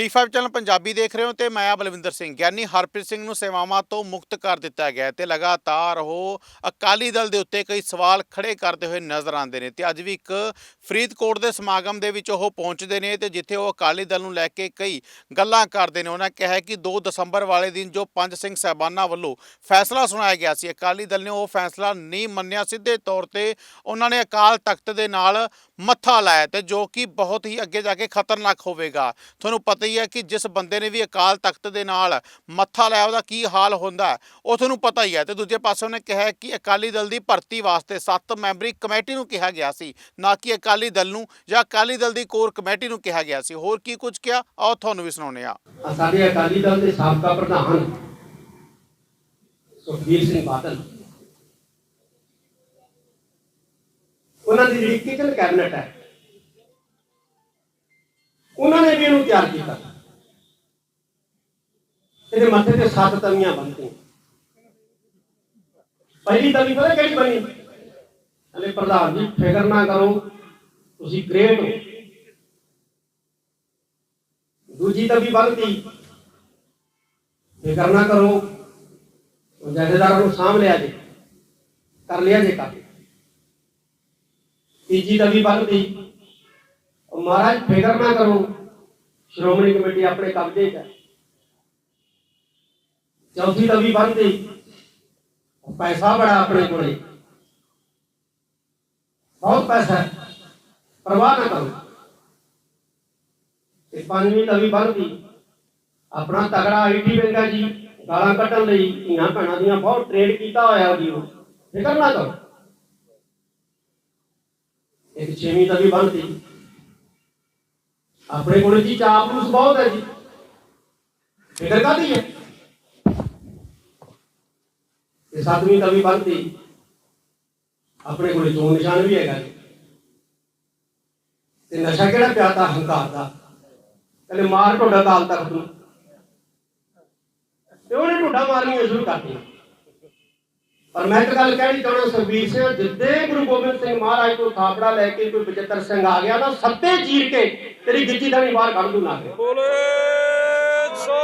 D5 channel Punjabi ਦੇਖ ਰਹੇ ਹੋ ਤੇ ਮੈਂ ਆ ਬਲਵਿੰਦਰ ਸਿੰਘ। ਗਿਆਨੀ ਹਰਪ੍ਰੀਤ ਸਿੰਘ ਨੂੰ ਸੇਵਾਵਾਂ ਤੋਂ ਮੁਕਤ ਕਰ ਦਿੱਤਾ ਗਿਆ ਹੈ ਤੇ ਲਗਾਤਾਰ ਉਹ ਅਕਾਲੀ ਦਲ ਦੇ ਉੱਤੇ ਕਈ ਸਵਾਲ ਖੜੇ ਕਰਦੇ ਹੋਏ ਨਜ਼ਰ ਆਉਂਦੇ ਨੇ ਤੇ ਅੱਜ ਵੀ ਇੱਕ ਫਰੀਦਕੋਟ ਦੇ ਸਮਾਗਮ ਦੇ ਵਿੱਚ ਉਹ ਪਹੁੰਚਦੇ ਨੇ ਤੇ ਜਿੱਥੇ ਉਹ ਅਕਾਲੀ ਦਲ ਨੂੰ ਲੈ ਕੇ ਕਈ ਗੱਲਾਂ ਕਰਦੇ ਨੇ। ਉਹਨਾਂ ਕਿਹਾ ਕਿ 2 ਦਸੰਬਰ ਵਾਲੇ ਦਿਨ ਜੋ ਪੰਜ ਸਿੰਘ ਸਾਹਿਬਾਨਾਂ ਵੱਲੋਂ ਫੈਸਲਾ ਸੁਣਾਇਆ ਗਿਆ ਸੀ, ਅਕਾਲੀ ਦਲ ਨੇ ਉਹ ਫੈਸਲਾ ਨਹੀਂ ਮੰਨਿਆ। ਸਿੱਧੇ ਤੌਰ ਤੇ ਉਹਨਾਂ ਨੇ ਅਕਾਲ ਤਖਤ ਦੇ ਨਾਲ ਮੱਥਾ ਲਾਇਆ ਤੇ ਜੋ ਕਿ ਬਹੁਤ ਹੀ ਅੱਗੇ ਜਾ ਕੇ ਖਤਰਨਾਕ ਹੋਵੇਗਾ। ਤੁਹਾਨੂੰ ਪਤਾ ਹੀ ਹੈ ਕਿ ਜਿਸ ਬੰਦੇ ਨੇ ਵੀ ਅਕਾਲ ਤਖਤ ਦੇ ਨਾਲ ਮੱਥਾ ਲਾਇਆ, ਉਹਦਾ ਕੀ ਹਾਲ ਹੁੰਦਾ, ਉਹ ਤੁਹਾਨੂੰ ਪਤਾ ਹੀ ਹੈ। ਤੇ ਦੂਜੇ ਪਾਸੇ ਉਹਨੇ ਕਿਹਾ ਕਿ ਅਕਾਲੀ ਦਲ ਦੀ ਭਰਤੀ ਵਾਸਤੇ 7 ਮੈਂਬਰੀ ਕਮੇਟੀ ਨੂੰ ਕਿਹਾ ਗਿਆ ਸੀ, ਨਾ ਕਿ ਅਕਾਲੀ ਦਲ ਨੂੰ ਜਾਂ ਅਕਾਲੀ ਦਲ ਦੀ ਕੋਰ ਕਮੇਟੀ ਨੂੰ ਕਿਹਾ ਗਿਆ ਸੀ। ਹੋਰ ਕੀ ਕੁਝ ਕਿਹਾ? ਆਓ ਤੁਹਾਨੂੰ ਵੀ ਸੁਣਾਉਂਦੇ ਆ ਆ ਸਾਡੇ ਅਕਾਲੀ ਦਲ ਦੇ ਸਾਬਕਾ ਪ੍ਰਧਾਨ ਸੁਖਬੀਰ ਸਿੰਘ ਬਾਦਲ ਉਹਨਾਂ ਦੀ ਜਿਹੜੀ ਕਿਚਨ ਕੈਬਨਿਟ ਹੈ, ਉਹਨਾਂ ਨੇ ਵੀ ਇਹਨੂੰ ਤਿਆਰ ਕੀਤਾ। ਇਹਦੇ ਮੱਥੇ ਤੇ ਸੱਤ ਤਵੀਆਂ ਬੰਨ੍ਹਤੀਆਂ ਪਹਿਲੀ ਤਵੀ ਪਤਾ ਕਿਹੜੀ ਬਣੀ? ਹਲੇ ਪ੍ਰਧਾਨ ਜੀ, ਫਿਕਰ ਨਾ ਕਰੋ, ਤੁਸੀਂ ਗ੍ਰੇਟ ਹੋ। ਦੂਜੀ ਤਵੀ ਬੰਨ੍ਹਤੀ ਫਿਕਰ ਨਾ ਕਰੋ ਜਥੇਦਾਰਾਂ ਨੂੰ ਸਾਂਭ ਲਿਆ ਜੇ, ਕਰ ਲਿਆ ਜੇ ਕੰਮ ਤੀਜੀ ਤਵੀ ਬੰਨ੍ਹਤੀ ਮਹਾਰਾਜ ਫਿਕਰ ਨਾ ਕਰੋ, ਸ਼੍ਰੋਮਣੀ ਕਮੇਟੀ ਆਪਣੇ ਕਬਜ਼ੇ 'ਚ ਹੈ। ਚੌਥੀ ਤਵੀ ਬੰਨ੍ਹਤੀ ਪੈਸਾ ਬੜਾ ਆਪਣੇ ਕੋਲੇ। ਬਹੁਤ ਪੈਸਾ ਹੈ, ਪਰਵਾਹ ਨਾ ਕਰੋ। ਤੇ ਪੰਜਵੀਂ ਤਵੀ ਬੰਨ੍ਹਤੀ ਆਪਣਾ ਤਗੜਾ ਆਈਟੀ ਬੈਂਕਾ ਜੀ, ਗਾਲਾਂ ਕੱਢਣ ਲਈ ਧੀਆਂ ਭੈਣਾਂ ਦੀਆਂ ਬਹੁਤ ਟ੍ਰੇਡ ਕੀਤਾ ਹੋਇਆ ਜੀ ਉਹ। ਫਿਕਰ ਨਾ ਕਰੋ। ਇੱਕ ਛੇਵੀਂ ਤਵੀ ਬੰਨਤੀ ਆਪਣੇ ਕੋਲ ਜੀ ਚਾਪਲੂਸ ਬਹੁਤ ਹੈ ਜੀ। ਫਿਕਰ ਕਾਦੀ ਹੈ? ਤੇ ਸੱਤਵੀਂ ਤਵੀ ਬੰਨ੍ਹਤੀ ਆਪਣੇ ਕੋਲ ਚੋਣ ਨਿਸ਼ਾਨ ਵੀ ਹੈਗਾ ਜੀ। ਤੇ ਨਸ਼ਾ ਕਿਹੜਾ ਪਿਆਦਾ ਹੰਕਾਰ ਦਾ? ਕਹਿੰਦੇ ਮਾਰ ਢੋਡਾ ਕਾਲ ਤੱਕ ਨੂੰ। ਤੇ ਉਹਨੇ ਢੋਡਾ ਮਾਰਨੀਆਂ ਸ਼ੁਰੂ ਕਰਤੀਆਂ? ਪਰ ਮੈਂ ਇੱਕ ਗੱਲ ਕਹਿਣੀ ਚਾਹੁੰਦਾ ਸੁਖਬੀਰ ਸਿੰਘ ਜਿੱਦੇ ਗੁਰੂ ਗੋਬਿੰਦ ਸਿੰਘ ਮਹਾਰਾਜ ਤੋਂ ਥਾਪੜਾ ਲੈ ਕੇ ਕੋਈ ਬਚਿੱਤਰ ਸਿੰਘ ਆ ਗਿਆ ਨਾ ਸੱਤੇ ਚੀਰ ਕੇ ਤੇਰੀ ਗਿੱਚੀ ਦਾ ਨਹੀਂ ਬਾਹਰ ਕੱਢ ਦੂ ਨਾ ਕੇ ਬੋਲੇ ਸੋ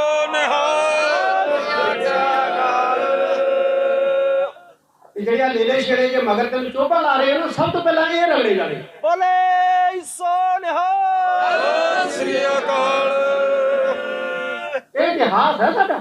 ਤੇ ਜਿਹੜੀਆਂ ਲੇਲੇ ਛੇੜੇ ਜੇ ਮਗਰ ਤੈਨੂੰ ਚੋਭਾ ਲਾ ਰਹੇ ਨਾ ਸਭ ਤੋਂ ਪਹਿਲਾਂ ਇਹ ਰਗੜੇ ਜਾਣੇ। ਬੋਲੇ ਸੋ ਨਿਹਾਲ। ਸ੍ਰੀ ਅਕਾਲ। ਇਹ ਇਤਿਹਾਸ ਹੈ ਸਾਡਾ।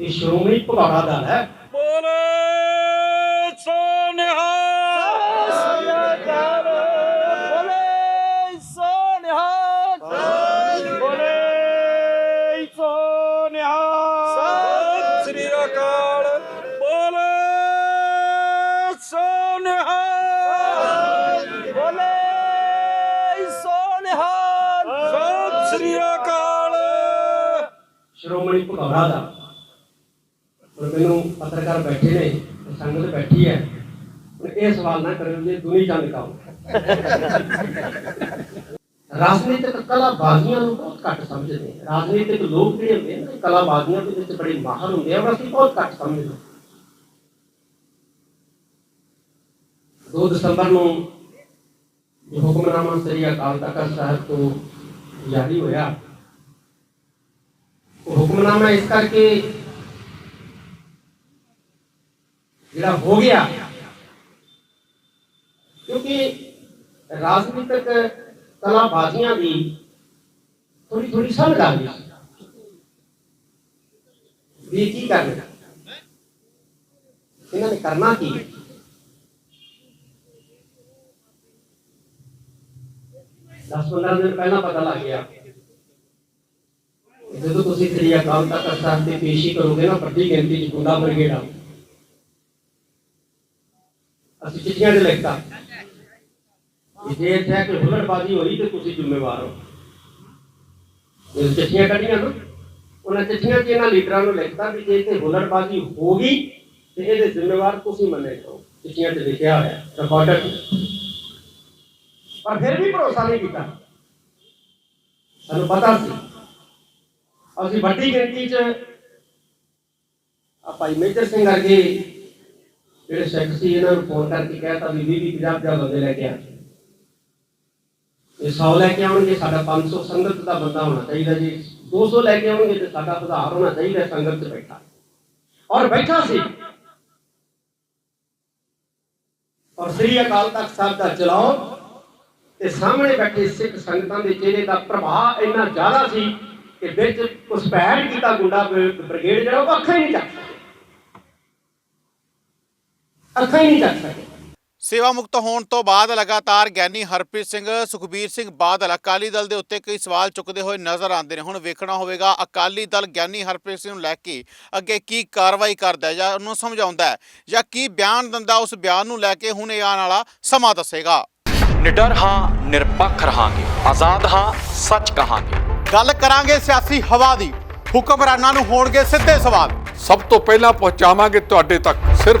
ਇਹ ਸ਼੍ਰੋਮਣੀ ਭਗੌੜਾ ਦਲ ਹੈ। ਬੋਲੇ ਸੋ ਨਿਹਾਲ ਸ੍ਰੀ ਅਕਾਲ ਬੋਲੇ ਸੋ ਨਿਹਾਲ ਬੋਲੇ ਸੋ ਨਿਹਾਲ ਸਤਿ ਸ੍ਰੀ ਅਕਾਲ। ਬੋਲੇ ਸੋ ਨਿਹਾਲ ਬੋਲੇ ਸੋ ਨਿਹਾਲ ਸਤਿ ਸ੍ਰੀ ਅਕਾਲ ਸ਼੍ਰੋਮਣੀ ਭਗੌੜਾ ਦਾ ਹੁਣ ਮੈਨੂੰ ਪੱਤਰਕਾਰ ਬੈਠੇ ਨੇ, ਸੰਗਤ ਬੈਠੀ ਹੈ। ਇਹ ਸਵਾਲ ਨਾ ਕਰਿਓ ਜੇ ਦੁਨੀ ਚੰਦ ਕਾਉ ਰਾਜਨੀਤਿਕ ਕਲਾ ਨੂੰ ਬਹੁਤ ਘੱਟ ਸਮਝਦੇ ਰਾਜਨੀਤਿਕ ਲੋਕ ਜਿਹੜੇ ਹੁੰਦੇ ਨੇ ਕਲਾ ਦੇ ਵਿੱਚ ਬੜੇ ਮਾਹਰ ਹੁੰਦੇ ਆ ਪਰ ਅਸੀਂ ਬਹੁਤ ਘੱਟ ਸਮਝਦੇ 2 ਦਸੰਬਰ ਨੂੰ ਜੋ ਹੁਕਮਨਾਮਾ ਸ੍ਰੀ ਅਕਾਲ ਤਖਤ ਸਾਹਿਬ ਤੋਂ ਜਾਰੀ ਹੋਇਆ ਹੁਕਮਨਾਮਾ ਇਸ ਕਰਕੇ ਜਿਹੜਾ ਹੋ ਗਿਆ। ਕਿਉਂਕਿ ਰਾਜਨੀਤਿਕ ਕਲਾਬਾਜ਼ੀਆਂ ਦੀ ਥੋੜੀ ਥੋੜੀ ਸਮਝ ਆ ਗਈ। ਵੀ ਕੀ ਕਰਨਾ। ਇਹਨਾਂ ਨੇ ਕਰਨਾ ਕੀ? ਦਸ 15 ਦਿਨ ਪਹਿਲਾਂ ਪਤਾ ਲੱਗ ਗਿਆ। ਜਦੋਂ ਤੁਸੀਂ ਸ੍ਰੀ ਅਕਾਲ ਤਖਤ ਸਾਹਿਬ ਤੇ ਪੇਸ਼ੀ ਕਰੋਗੇ ਨਾ, ਵੱਡੀ ਗਿਣਤੀ ਚ ਗੁੰਡਾ ਬਰਗੇਡ ਅਸੀਂ ਚਿੱਠੀਆਂ ਤੇ ਲਿਖਤਾ। ਜੇ ਇੱਥੇ ਕੋਈ ਹੁਲੜਬਾਜ਼ੀ ਹੋਈ ਤੇ ਤੁਸੀਂ ਜ਼ਿੰਮੇਵਾਰ ਹੋ। ਜਦੋਂ ਚਿੱਠੀਆਂ ਕੱਢੀਆਂ ਨਾ। ਉਹਨਾਂ ਚਿੱਠੀਆਂ 'ਚ ਇਹਨਾਂ ਲੀਡਰਾਂ ਨੂੰ ਲਿਖਤਾ ਵੀ ਜੇ ਇੱਥੇ ਹੁਲੜਬਾਜ਼ੀ ਹੋ ਗਈ ਤੇ ਇਹਦੇ ਜ਼ਿੰਮੇਵਾਰ ਤੁਸੀਂ ਮੰਨੇ ਜਾਓ। ਚਿੱਠੀਆਂ 'ਚ ਲਿਖਿਆ ਹੋਇਆ ਰਿਕਾਰਡਡ ਪਰ ਫਿਰ ਵੀ ਭਰੋਸਾ ਨਹੀਂ ਕੀਤਾ। ਸਾਨੂੰ ਪਤਾ ਸੀ। ਅਸੀਂ ਵੱਡੀ ਗਿਣਤੀ 'ਚ ਆ ਭਾਈ ਮੇਜਰ ਸਿੰਘ ਵਰਗੇ ਜਿਹੜੇ ਸਿੱਖ ਸੀ, ਇਹਨਾਂ ਨੂੰ ਫੋਨ ਕਰਕੇ ਕਹਿਤਾ ਵੀ 20 50 50 ਬੰਦੇ ਲੈ ਕੇ ਆ। ਇਹ 100 ਲੈ ਕੇ ਆਉਣਗੇ, ਸਾਡਾ 500 ਸੰਗਤ ਦਾ ਬੰਦਾ ਹੋਣਾ ਚਾਹੀਦਾ ਜੀ। 200 ਲੈ ਕੇ ਆਉਣਗੇ ਤੇ ਸਾਡਾ ਸੁਧਾਰ ਹੋਣਾ ਚਾਹੀਦਾ, ਸੰਗਤ 'ਚ ਬੈਠਾ। ਔਰ ਬੈਠਾ ਸੀ। ਔਰ ਸ੍ਰੀ ਅਕਾਲ ਤਖਤ ਸਾਹਿਬ ਦਾ ਚਲਾਓ ਤੇ ਸਾਹਮਣੇ ਬੈਠੇ ਸਿੱਖ ਸੰਗਤਾਂ ਦੇ ਚਿਹਰੇ ਦਾ ਪ੍ਰਭਾਵ ਇੰਨਾ ਜ਼ਿਆਦਾ ਸੀ ਕਿ ਵਿੱਚ ਘੁਸਪੈਠ ਕੀਤਾ ਗੁੰਡਾ ਬ੍ਰਿਗੇਡ ਜਿਹੜਾ ਉਹ ਅੱਖਾਂ ਹੀ ਨਹੀਂ ਚੱਕ ਅੱਖਾਂ ਹੀ ਨਹੀਂ ਚੱਕ ਸਕੇ। ਸੇਵਾ ਮੁਕਤ ਹੋਣ ਤੋਂ ਬਾਅਦ ਲਗਾਤਾਰ ਗਿਆਨੀ ਹਰਪ੍ਰੀਤ ਸਿੰਘ ਸੁਖਬੀਰ ਸਿੰਘ ਬਾਦਲ ਅਕਾਲੀ ਦਲ ਦੇ ਉੱਤੇ ਕਈ ਸਵਾਲ ਚੁੱਕਦੇ ਹੋਏ ਨਜ਼ਰ ਆਉਂਦੇ ਨੇ। ਹੁਣ ਵੇਖਣਾ ਹੋਵੇਗਾ ਅਕਾਲੀ ਦਲ ਗਿਆਨੀ ਹਰਪ੍ਰੀਤ ਸਿੰਘ ਨੂੰ ਲੈ ਕੇ ਅੱਗੇ ਕੀ ਕਾਰਵਾਈ ਕਰਦਾ ਹੈ ਜਾਂ ਉਹਨੂੰ ਸਮਝਾਉਂਦਾ ਹੈ ਜਾਂ ਕੀ ਬਿਆਨ ਦਿੰਦਾ ਉਸ ਬਿਆਨ ਨੂੰ ਲੈ ਕੇ ਹੁਣ ਇਹ ਆਉਣ ਵਾਲਾ ਸਮਾਂ ਦੱਸੇਗਾ। ਨਿਡਰ ਹਾਂ ਨਿਰਪੱਖ ਰਹਾਂਗੇ। ਆਜ਼ਾਦ ਹਾਂ ਸੱਚ ਕਹਾਂਗੇ। ਗੱਲ ਕਰਾਂਗੇ ਸਿਆਸੀ ਹਵਾ ਦੀ। ਹੁਕਮਰਾਨਾਂ ਨੂੰ ਹੋਣਗੇ ਸਿੱਧੇ ਸਵਾਲ। ਸਭ ਤੋਂ ਪਹਿਲਾਂ ਪਹੁੰਚਾਵਾਂਗੇ ਤੁਹਾਡੇ ਤੱਕ। ਸਿਰਫ